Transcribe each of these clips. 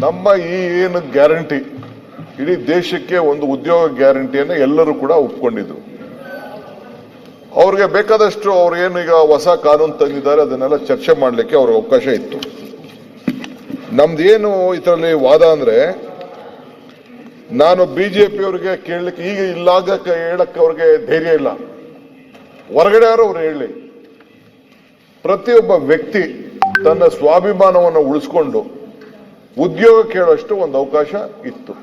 ನಮ್ಮ ಈ ಏನು ಗ್ಯಾರಂಟಿ? ಇಡೀ ದೇಶಕ್ಕೆ ಒಂದು ಉದ್ಯೋಗ ಗ್ಯಾರಂಟಿಯನ್ನು ಎಲ್ಲರೂ ಕೂಡ ಒಪ್ಕೊಂಡಿದ್ರು. ಅವ್ರಿಗೆ ಬೇಕಾದಷ್ಟು ಅವ್ರು ಏನು ಈಗ ಹೊಸ ಕಾನೂನು ತಂದಿದ್ದಾರೆ, ಅದನ್ನೆಲ್ಲ ಚರ್ಚೆ ಮಾಡಲಿಕ್ಕೆ ಅವ್ರಿಗೆ ಅವಕಾಶ ಇತ್ತು. ನಮ್ದು ಏನು ಇದರಲ್ಲಿ ವಾದ ಅಂದ್ರೆ, ನಾನು ಬಿಜೆಪಿ ಅವರಿಗೆ ಕೇಳಲಿಕ್ಕೆ ಈಗ ಇಲ್ಲಾಗ ಹೇಳಕ್ಕೆ ಅವ್ರಿಗೆ ಧೈರ್ಯ ಇಲ್ಲ. ಹೊರಗಡೆ ಯಾರು ಅವ್ರು ಹೇಳಿ. ಪ್ರತಿಯೊಬ್ಬ ವ್ಯಕ್ತಿ ತನ್ನ ಸ್ವಾಭಿಮಾನವನ್ನು ಉಳಿಸ್ಕೊಂಡು ಉದ್ಯೋಗ ಕೇಳೋಷ್ಟು ಒಂದು ಅವಕಾಶ ಇತ್ತು.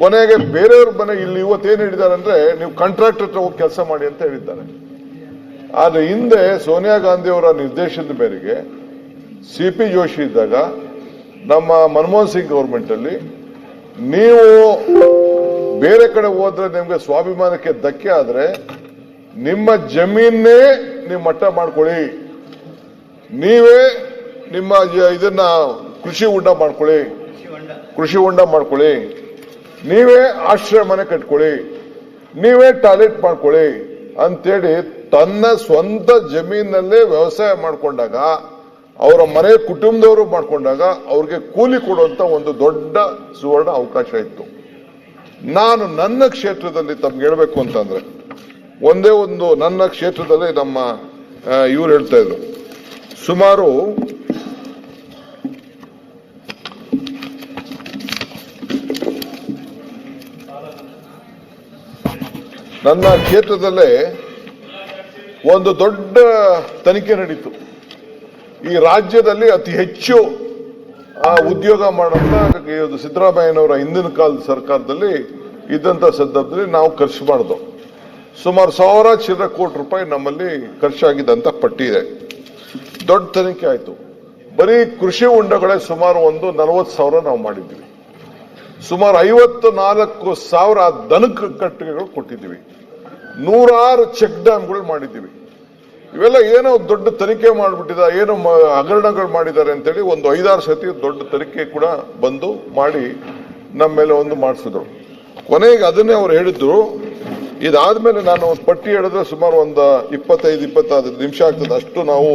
ಕೊನೆಗೆ ಬೇರೆಯವ್ರ ಮನೆ ಇಲ್ಲಿ ಇವತ್ತೇನು ಹೇಳಿದ್ದಾರೆ ಅಂದ್ರೆ ನೀವು ಕಾಂಟ್ರಾಕ್ಟರ್ ಹತ್ರ ಹೋಗಿ ಕೆಲಸ ಮಾಡಿ ಅಂತ ಹೇಳಿದ್ದಾರೆ. ಆದ್ರೆ ಹಿಂದೆ ಸೋನಿಯಾ ಗಾಂಧಿ ಅವರ ನಿರ್ದೇಶನದ ಮೇರೆಗೆ ಸಿ ಪಿ ಜೋಶಿ ಇದ್ದಾಗ ನಮ್ಮ ಮನಮೋಹನ್ ಸಿಂಗ್ ಗೌರ್ಮೆಂಟ್ ಅಲ್ಲಿ ನೀವು ಬೇರೆ ಕಡೆ ಹೋದ್ರೆ ನಿಮ್ಗೆ ಸ್ವಾಭಿಮಾನಕ್ಕೆ ಧಕ್ಕೆ ಆದ್ರೆ ನಿಮ್ಮ ಜಮೀನೇ ನೀವು ಮಟ್ಟ ಮಾಡ್ಕೊಳ್ಳಿ. ನೀವೇ ನಿಮ್ಮ ಇದನ್ನ ಕೃಷಿ ಉಂಡ ಮಾಡ್ಕೊಳ್ಳಿ. ಕೃಷಿ ಹೊಂಡ ಮಾಡ್ಕೊಳ್ಳಿ. ನೀವೇ ಆಶ್ರಯ ಮನೆ ಕಟ್ಕೊಳ್ಳಿ. ನೀವೇ ಟಾಯ್ಲೆಟ್ ಮಾಡ್ಕೊಳ್ಳಿ. ಅಂತೇಳಿ ತನ್ನ ಸ್ವಂತ ಜಮೀನಲ್ಲೇ ವ್ಯವಸಾಯ ಮಾಡಿಕೊಂಡಾಗ ಅವರ ಮನೆ ಕುಟುಂಬದವರು ಮಾಡಿಕೊಂಡಾಗ ಅವ್ರಿಗೆ ಕೂಲಿ ಕೊಡುವಂತ ಒಂದು ದೊಡ್ಡ ಸುವರ್ಣ ಅವಕಾಶ ಇತ್ತು. ನಾನು ನನ್ನ ಕ್ಷೇತ್ರದಲ್ಲಿ ತಮ್ಗೆ ಹೇಳ್ಬೇಕು ಅಂತಂದ್ರೆ ಒಂದೇ ಒಂದು ನನ್ನ ಕ್ಷೇತ್ರದಲ್ಲಿ ನಮ್ಮ ಇವ್ರು ಹೇಳ್ತಾ ಇದ್ರು. ಸುಮಾರು ನನ್ನ ಕ್ಷೇತ್ರದಲ್ಲೇ ಒಂದು ದೊಡ್ಡ ತನಿಖೆ ನಡೀತು. ಈ ರಾಜ್ಯದಲ್ಲಿ ಅತಿ ಹೆಚ್ಚು ಆ, ಉದ್ಯೋಗ ಮಾಡೋದು ಸಿದ್ದರಾಮಯ್ಯನವರ ಹಿಂದಿನ ಕಾಲದ ಸರ್ಕಾರದಲ್ಲಿ ಇದ್ದಂತ ಸಂದರ್ಭದಲ್ಲಿ ನಾವು ಖರ್ಚು ಮಾಡಿದ್ವು ಸುಮಾರು ಸಾವಿರ ಚಿಲ್ಲರೆ ಕೋಟಿ ರೂಪಾಯಿ ನಮ್ಮಲ್ಲಿ ಖರ್ಚಾಗಿದ್ದಂತ ಪಟ್ಟಿ ಇದೆ ದೊಡ್ಡ ತನಿಖೆ ಆಯಿತು. ಬರೀ ಕೃಷಿ ಹೊಂಡಗಳೇ ಸುಮಾರು ಒಂದು ನಲವತ್ತು ಸಾವಿರ ನಾವು ಮಾಡಿದ್ವಿ. ಸುಮಾರು ಐವತ್ತು ನಾಲ್ಕು ಸಾವಿರ ದನಕ ಕಟ್ಟಿಗೆಗಳು ಕೊಟ್ಟಿದ್ದೀವಿ. ನೂರಾರು ಚೆಕ್ ಡ್ಯಾಮ್ಗಳು ಮಾಡಿದ್ದೀವಿ. ಇವೆಲ್ಲ ಏನೋ ದೊಡ್ಡ ತನಿಖೆ ಮಾಡಿಬಿಟ್ಟಿದ, ಏನೋ ಹಗರಣಗಳು ಮಾಡಿದ್ದಾರೆ ಅಂತೇಳಿ ಒಂದು ಐದಾರು ಸತಿ ದೊಡ್ಡ ತನಿಖೆ ಕೂಡ ಬಂದು ಮಾಡಿ ನಮ್ಮ ಮೇಲೆ ಒಂದು ಮಾಡಿಸಿದ್ರು. ಕೊನೆಗೆ ಅದನ್ನೇ ಅವ್ರು ಹೇಳಿದ್ರು, ಇದಾದ್ಮೇಲೆ ನಾನು ಒಂದು ಪಟ್ಟಿ ಹೇಳಿದ್ರೆ ಸುಮಾರು ಒಂದು ಇಪ್ಪತ್ತೈದು, ಇಪ್ಪತ್ತಾರು ನಿಮಿಷ ಆಗ್ತದೆ ಅಷ್ಟು ನಾವು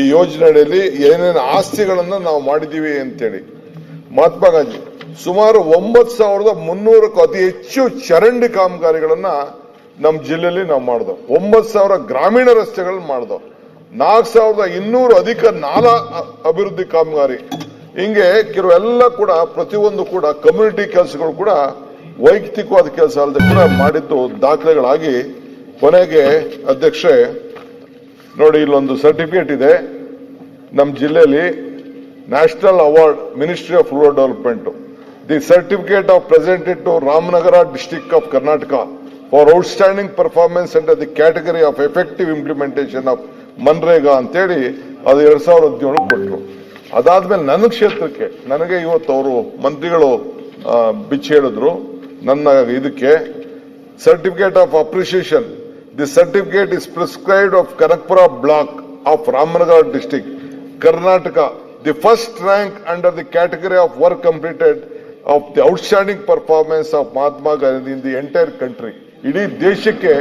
ಈ ಯೋಜನೆಯಲ್ಲಿ ಏನೇನು ಆಸ್ತಿಗಳನ್ನು ನಾವು ಮಾಡಿದ್ದೀವಿ ಅಂತೇಳಿ. ಮಹಾತ್ಮ ಗಾಂಧಿ, ಸುಮಾರು ಒಂಬತ್ತು ಸಾವಿರದ ಮುನ್ನೂರಕ್ಕೂ ಅತಿ ಹೆಚ್ಚು ಚರಂಡಿ ಕಾಮಗಾರಿಗಳನ್ನ ನಮ್ಮ ಜಿಲ್ಲೆಯಲ್ಲಿ ನಾವು ಮಾಡಿದೋ. ಒಂಬತ್ತು ಸಾವಿರ ಗ್ರಾಮೀಣ ರಸ್ತೆಗಳನ್ನ ಮಾಡಿದೋ. ನಾಲ್ಕು ಸಾವಿರದ ಇನ್ನೂರು ಅಧಿಕ ನಾಲ ಅಭಿವೃದ್ಧಿ ಕಾಮಗಾರಿ. ಹಿಂಗೆ ಕೆಲವೆಲ್ಲ ಕೂಡ, ಪ್ರತಿಯೊಂದು ಕೂಡ ಕಮ್ಯುನಿಟಿ ಕೆಲಸಗಳು ಕೂಡ ವೈಯಕ್ತಿಕವಾದ ಕೆಲಸ ಅಲ್ಲದೆ ಕೂಡ ಮಾಡಿದ್ದು ದಾಖಲೆಗಳಾಗಿ ಕೊನೆಗೆ ಅಧ್ಯಕ್ಷೆ, ನೋಡಿ ಇಲ್ಲೊಂದು ಸರ್ಟಿಫಿಕೇಟ್ ಇದೆ. ನಮ್ಮ ಜಿಲ್ಲೆಯಲ್ಲಿ national award ministry of rural development the certificate of presented to Ramanagara district of Karnataka for outstanding performance under the category of effective implementation of MNREGA ಅಂತೇಳಿ ಅದು ಎರಡ್ ಸಾವಿರದ ಹದಿನೇಳು ಕೊಟ್ಟರು ಅದಾದ್ಮೇಲೆ ನನ್ನ ಕ್ಷೇತ್ರಕ್ಕೆ ನನಗೆ ಇವತ್ತು ಅವರು ಮಂತ್ರಿಗಳು ಬಿಚ್ಚಿ ಹೇಳಿದ್ರು ನನ್ನ ಇದಕ್ಕೆ certificate of appreciation. The certificate is prescribed of Kanakpura block of Ramanagara district Karnataka. The first rank under the category of work completed of the outstanding performance of Mahatma Gandhi in the entire country. ಇಡೀ ದೇಶಕ್ಕೆ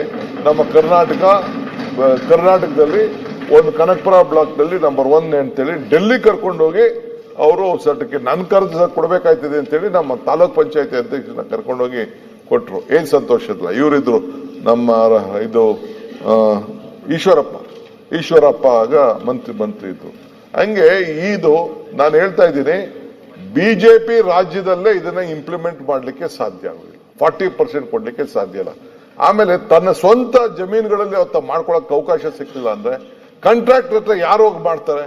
ನಮ್ಮ ಕರ್ನಾಟಕ ಕರ್ನಾಟಕದಲ್ಲಿ ಒಂದು Kanakapura ಬ್ಲಾಕ್ನಲ್ಲಿ number one ಅಂತೇಳಿ ಡೆಲ್ಲಿ ಕರ್ಕೊಂಡೋಗಿ ಅವರು certificate ನನ್ನ ಕರೆದು ಕೊಡಬೇಕಾಯ್ತದೆ ಅಂತೇಳಿ ನಮ್ಮ ತಾಲೂಕ್ ಪಂಚಾಯತಿ ಅಧ್ಯಕ್ಷನ ಕರ್ಕೊಂಡೋಗಿ ಕೊಟ್ಟರು ಏನು ಸಂತೋಷ ಇಲ್ಲ. ಇವರಿದ್ರು ನಮ್ಮ ಇದು ಈಶ್ವರಪ್ಪ. ಈಶ್ವರಪ್ಪ ಆಗ ಮಂತ್ರಿ ಮಂತ್ರಿ ಇದ್ರು ಹಂಗೆ ಇದು ನಾನು ಹೇಳ್ತಾ ಇದ್ದೀನಿ ಬಿಜೆಪಿ ರಾಜ್ಯದಲ್ಲೇ ಇದನ್ನ ಇಂಪ್ಲಿಮೆಂಟ್ ಮಾಡಲಿಕ್ಕೆ ಸಾಧ್ಯ ಆಗುದಿಲ್ಲ. ಫಾರ್ಟಿ ಪರ್ಸೆಂಟ್ ಕೊಡ್ಲಿಕ್ಕೆ ಸಾಧ್ಯ ಇಲ್ಲ. ಆಮೇಲೆ ತನ್ನ ಸ್ವಂತ ಜಮೀನುಗಳಲ್ಲಿ ಅವತ್ತ ಮಾಡ್ಕೊಳಕ್ ಅವಕಾಶ ಸಿಕ್ಕಿಲ್ಲ ಅಂದ್ರೆ ಕಾಂಟ್ರಾಕ್ಟರ್ ಹತ್ರ ಯಾರು ಹೋಗಿ ಮಾಡ್ತಾರೆ?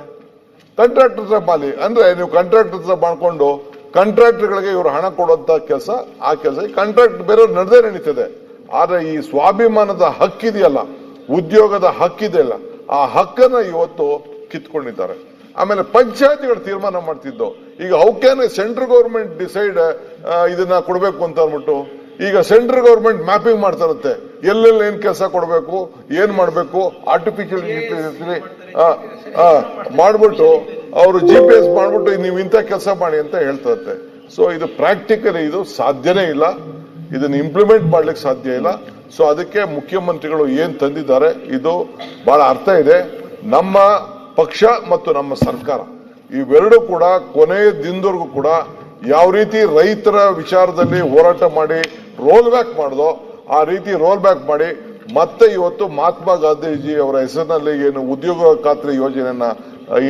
ಕಾಂಟ್ರಾಕ್ಟರ್ ಹತ್ರ ಮಾಲಿ. ಅಂದ್ರೆ ನೀವು ಕಾಂಟ್ರಾಕ್ಟರ್ ಹತ್ರ ಮಾಡ್ಕೊಂಡು ಕಾಂಟ್ರಾಕ್ಟರ್ಗಳಿಗೆ ಇವರು ಹಣ ಕೊಡುವಂತ ಕೆಲಸ, ಆ ಕೆಲಸ ಕಾಂಟ್ರಾಕ್ಟ್ ಬೇರೆಯವ್ರು ನಡೆದೇ ನಡೀತದೆ. ಆದ್ರೆ ಈ ಸ್ವಾಭಿಮಾನದ ಹಕ್ಕಿದೆಯಲ್ಲ, ಉದ್ಯೋಗದ ಹಕ್ಕಿದೆಯಲ್ಲ, ಆ ಹಕ್ಕನ್ನ ಇವತ್ತು ಕಿತ್ಕೊಂಡಿದ್ದಾರೆ. ಆಮೇಲೆ ಪಂಚಾಯತಿಗಳು ತೀರ್ಮಾನ ಮಾಡ್ತಿದ್ದು. ಈಗ how can central government decide ಇದನ್ನ ಕೊಡಬೇಕು ಅಂತ ಅಂದ್ಬಿಟ್ಟು ಈಗ ಸೆಂಟ್ರಲ್ ಗೌರ್ಮೆಂಟ್ ಮ್ಯಾಪಿಂಗ್ ಮಾಡ್ತಾ ಇರುತ್ತೆ ಎಲ್ಲೆಲ್ಲಿ ಏನ್ ಕೆಲಸ ಕೊಡಬೇಕು ಏನ್ ಮಾಡಬೇಕು ಆರ್ಟಿಫಿಷಿಯಲ್ ಮಾಡ್ಬಿಟ್ಟು ಅವರು ಜಿ ಪಿ ಎಸ್ ಮಾಡ್ಬಿಟ್ಟು ನೀವು ಇಂಥ ಕೆಲಸ ಮಾಡಿ ಅಂತ ಹೇಳ್ತಾರತ್ತೆ. ಸೊ ಇದು ಪ್ರಾಕ್ಟಿಕಲಿ ಇದು ಸಾಧ್ಯನೇ ಇಲ್ಲ. ಇದನ್ನ ಇಂಪ್ಲಿಮೆಂಟ್ ಮಾಡ್ಲಿಕ್ಕೆ ಸಾಧ್ಯ ಇಲ್ಲ. ಸೊ ಅದಕ್ಕೆ ಮುಖ್ಯಮಂತ್ರಿಗಳು ಏನ್ ತಂದಿದ್ದಾರೆ ಇದು ಬಹಳ ಅರ್ಥ ಇದೆ. ನಮ್ಮ ಪಕ್ಷ ಮತ್ತು ನಮ್ಮ ಸರ್ಕಾರ. ಇವೆರಡೂ ಕೂಡ ಕೊನೆಯ ದಿನದವರೆಗೂ ಕೂಡ ಯಾವ ರೀತಿ ರೈತರ ವಿಚಾರದಲ್ಲಿ ಹೋರಾಟ ಮಾಡಿ ರೋಲ್ ಬ್ಯಾಕ್ ಮಾಡಿದೋ, ಆ ರೀತಿ ರೋಲ್ ಬ್ಯಾಕ್ ಮಾಡಿ ಮತ್ತೆ ಇವತ್ತು ಮಹಾತ್ಮ ಗಾಂಧೀಜಿ ಅವರ ಹೆಸರಿನಲ್ಲಿ ಏನು ಉದ್ಯೋಗ ಖಾತ್ರಿ ಯೋಜನೆಯನ್ನ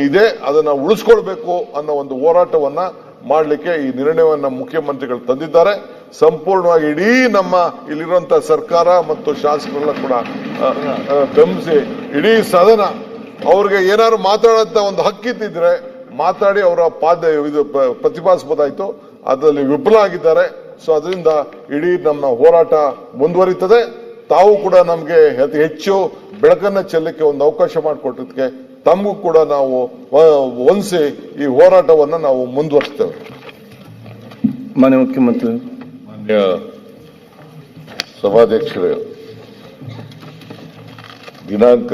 ಇದೆ, ಅದನ್ನ ಉಳಿಸ್ಕೊಳ್ಬೇಕು ಅನ್ನೋ ಒಂದು ಹೋರಾಟವನ್ನ ಮಾಡಲಿಕ್ಕೆ ಈ ನಿರ್ಣಯವನ್ನ ಮುಖ್ಯಮಂತ್ರಿಗಳು ತಂದಿದ್ದಾರೆ. ಸಂಪೂರ್ಣವಾಗಿ ಇಡೀ ನಮ್ಮ ಇಲ್ಲಿರುವಂಥ ಸರ್ಕಾರ ಮತ್ತು ಶಾಸಕರೆಲ್ಲ ಕೂಡ ಬೆಂಬಲಿಸಿ ಇಡೀ ಸದನ ಅವ್ರಿಗೆ ಏನಾದ್ರು ಮಾತಾಡೋಂತ ಒಂದು ಹಕ್ಕಿತ್ತಿದ್ರೆ ಮಾತಾಡಿ ಅವರ ಪಾದ ಇದು ಪ್ರತಿಪಾದಿಸಬಹುದಾಯ್ತು. ಅದರಲ್ಲಿ ವಿಫಲ ಆಗಿದ್ದಾರೆ. ಸೊ ಅದರಿಂದ ಇಡೀ ನಮ್ಮ ಹೋರಾಟ ಮುಂದುವರಿತದೆ. ತಾವು ಕೂಡ ನಮಗೆ ಅತಿ ಹೆಚ್ಚು ಬೆಳಕನ್ನ ಚೆಲ್ಲಕ್ಕೆ ಒಂದು ಅವಕಾಶ ಮಾಡಿಕೊಟ್ಟಿದ್ದಕ್ಕೆ ತಮಗೂ ಕೂಡ ನಾವು ಹೊಂದಿಸಿ ಈ ಹೋರಾಟವನ್ನು ನಾವು ಮುಂದುವರಿಸ್ತೇವೆ. ಮಾನ್ಯ ಮುಖ್ಯಮಂತ್ರಿ. ಮಾನ್ಯ ಸಭಾಧ್ಯಕ್ಷರೇ ದಿನಾಂಕ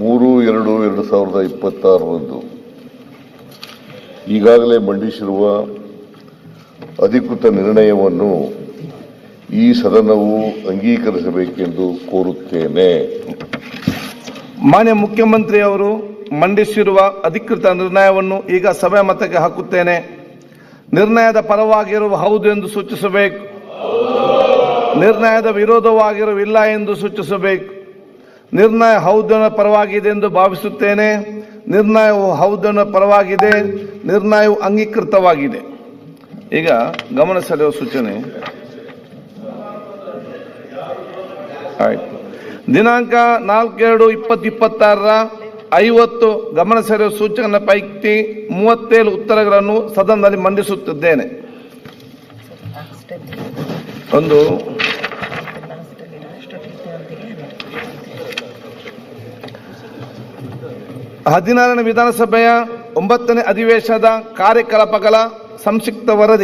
ಮೂರು, ಎರಡು ಎರಡು ಸಾವಿರದ ಇಪ್ಪತ್ತಾರರಂದು ಈಗಾಗಲೇ ಮಂಡಿಸಿರುವ ಅಧಿಕೃತ ನಿರ್ಣಯವನ್ನು ಈ ಸದನವು ಅಂಗೀಕರಿಸಬೇಕೆಂದು ಕೋರುತ್ತೇನೆ. ಮಾನ್ಯ ಮುಖ್ಯಮಂತ್ರಿ ಅವರು ಮಂಡಿಸಿರುವ ಅಧಿಕೃತ ನಿರ್ಣಯವನ್ನು ಈಗ ಸಭೆ ಮತಕ್ಕೆ ಹಾಕುತ್ತೇನೆ. ನಿರ್ಣಯದ ಪರವಾಗಿರುವ ಹೌದು ಎಂದು ಸೂಚಿಸಬೇಕು. ನಿರ್ಣಯದ ವಿರೋಧವಾಗಿರುವ ಇಲ್ಲ ಎಂದು ಸೂಚಿಸಬೇಕು. ನಿರ್ಣಯ ಹೌದನ ಪರವಾಗಿದೆ ಎಂದು ಭಾವಿಸುತ್ತೇನೆ. ನಿರ್ಣಯವು ಹೌದನ ಪರವಾಗಿದೆ, ನಿರ್ಣಯವು ಅಂಗೀಕೃತವಾಗಿದೆ. ಈಗ ಗಮನ ಸೆಳೆಯುವ ಸೂಚನೆ. ಆಯ್ತು. ದಿನಾಂಕ ನಾಲ್ಕೆರಡು ಇಪ್ಪತ್ತು ಇಪ್ಪತ್ತಾರರ ಐವತ್ತು ಗಮನ ಸೆಳೆಯುವ ಸೂಚನೆ ಪೈಕಿ ಮೂವತ್ತೇಳು ಉತ್ತರಗಳನ್ನು ಸದನದಲ್ಲಿ ಮಂಡಿಸುತ್ತಿದ್ದೇನೆ. ಒಂದು ಹದಿನಾರನೇ ವಿಧಾನಸಭೆಯ ಒಂಬತ್ತನೇ ಅಧಿವೇಶನದ ಕಾರ್ಯಕಲಾಪಗಳ ಸಂಕ್ಷಿಪ್ತ ವರದಿ.